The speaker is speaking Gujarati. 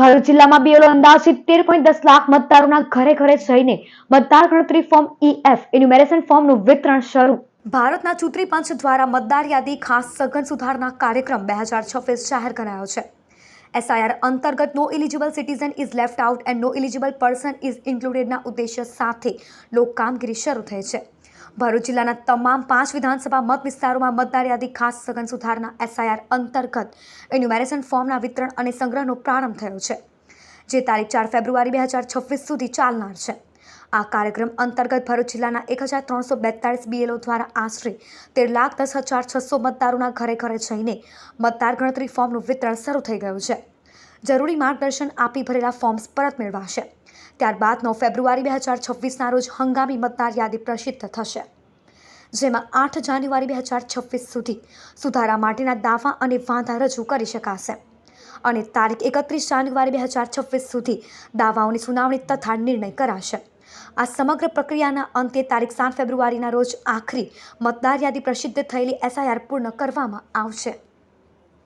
ભરૂચ જિલ્લામાં બીએલઓ અંદાજિત તેર પોઈન્ટ દસ લાખ મતદારોના ઘરે ઘરે જઈને મતદાર ગણતરી ફોર્મ ઈએફ ઇન્યુમેરેશન ફોર્મનું વિતરણ શરૂ. ભારતના ચૂંટણી પંચ દ્વારા મતદાર યાદી ખાસ સઘન સુધારના કાર્યક્રમ બે હજાર છવ્વીસ જાહેર કરાયો છે. એસઆઈઆર અંતર્ગત no eligible citizen is left out and no eligible person is ઇન્ક્લુડેડના ઉદ્દેશ્ય સાથે લોક કામગીરી શરૂ થઈ છે. ભરૂચ જિલ્લાના તમામ પાંચ વિધાનસભા મત વિસ્તારોમાં મતદાર યાદી ખાસ સઘન સુધારના એસઆઈઆર અંતર્ગત ઇન્યુમેરેશન ફોર્મના વિતરણ અને સંગ્રહનો પ્રારંભ થયો છે, જે તારીખ ચાર ફેબ્રુઆરી બે હજાર છવ્વીસ સુધી ચાલનાર છે. આ કાર્યક્રમ અંતર્ગત ભરૂચ જિલ્લાના એક હજાર ત્રણસો બેતાળીસ બીએલઓ દ્વારા આશરે તેર લાખ દસ હજાર છસો મતદારોના ઘરે ઘરે જઈને મતદાર ગણતરી ફોર્મનું વિતરણ શરૂ થઈ ગયું છે. જરૂરી માર્ગદર્શન આપી ભરેલા ફોર્મ્સ પરત મેળવાશે. ત્યારબાદ નવ ફેબ્રુઆરી બે હજાર છવ્વીસના રોજ હંગામી મતદાર યાદી પ્રસિદ્ધ થશે. જેમાં આઠ જાન્યુઆરી બે હજાર છવ્વીસ સુધી સુધારા માટેના દાવા અને વાંધા રજૂ કરી શકાશે. અને તારીખ એકત્રીસ જાન્યુઆરી બે હજાર છવ્વીસ સુધી દાવાઓની સુનાવણી તથા નિર્ણય કરાશે. આ સમગ્ર પ્રક્રિયાના અંતે તારીખ સાત ફેબ્રુઆરીના રોજ આખરી મતદાર યાદી પ્રસિદ્ધ થયેલી એસઆઈઆર પૂર્ણ કરવામાં આવશે.